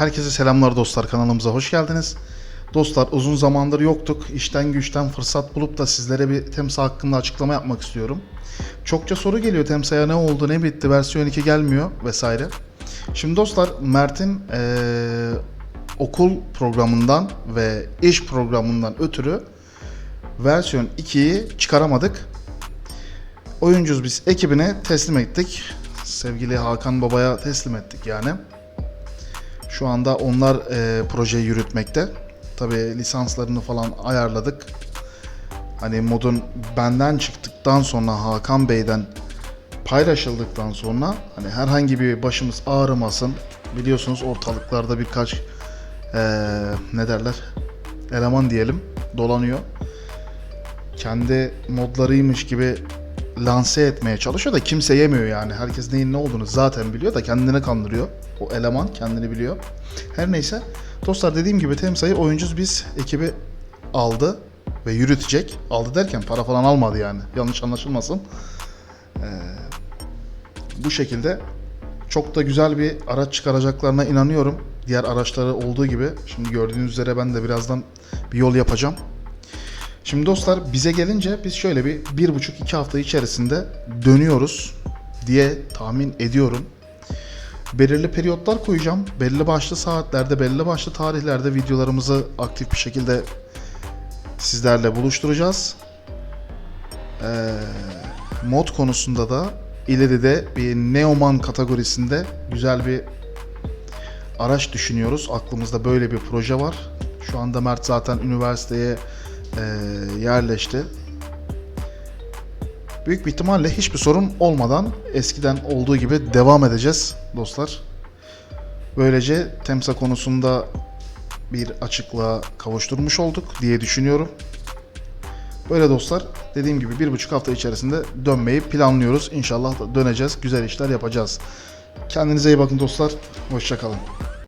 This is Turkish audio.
Herkese selamlar dostlar kanalımıza hoş geldiniz. Dostlar uzun zamandır yoktuk. İşten güçten fırsat bulup da sizlere bir Temsa hakkında açıklama yapmak istiyorum. Çokça soru geliyor Temsa'ya ne oldu ne bitti versiyon 2 gelmiyor vesaire. Şimdi dostlar Mert'in eee, okul programından ve iş programından ötürü versiyon 2'yi çıkaramadık. Oyuncuz biz ekibine teslim ettik. Sevgili Hakan Baba'ya teslim ettik yani. Şu anda onlar e, projeyi yürütmekte. Tabi lisanslarını falan ayarladık. Hani modun benden çıktıktan sonra Hakan Bey'den paylaşıldıktan sonra hani herhangi bir başımız ağrımasın. Biliyorsunuz ortalıklarda birkaç e, ne derler eleman diyelim dolanıyor. Kendi modlarıymış gibi lanse etmeye çalışıyor da kimse yemiyor yani. Herkes neyin ne olduğunu zaten biliyor da kendini kandırıyor. O eleman kendini biliyor. Her neyse. Dostlar dediğim gibi Temsa'yı oyuncuz biz ekibi aldı ve yürütecek. Aldı derken para falan almadı yani. Yanlış anlaşılmasın. Ee, bu şekilde çok da güzel bir araç çıkaracaklarına inanıyorum. Diğer araçları olduğu gibi. Şimdi gördüğünüz üzere ben de birazdan bir yol yapacağım. Şimdi dostlar bize gelince biz şöyle bir bir buçuk iki hafta içerisinde dönüyoruz diye tahmin ediyorum. Belirli periyotlar koyacağım. Belli başlı saatlerde, belli başlı tarihlerde videolarımızı aktif bir şekilde sizlerle buluşturacağız. Ee, mod konusunda da ileride bir Neoman kategorisinde güzel bir araç düşünüyoruz. Aklımızda böyle bir proje var. Şu anda Mert zaten üniversiteye e, yerleşti. Büyük bir ihtimalle hiçbir sorun olmadan eskiden olduğu gibi devam edeceğiz dostlar. Böylece Temsa konusunda bir açıklığa kavuşturmuş olduk diye düşünüyorum. Böyle dostlar dediğim gibi bir buçuk hafta içerisinde dönmeyi planlıyoruz. İnşallah döneceğiz. Güzel işler yapacağız. Kendinize iyi bakın dostlar. Hoşçakalın.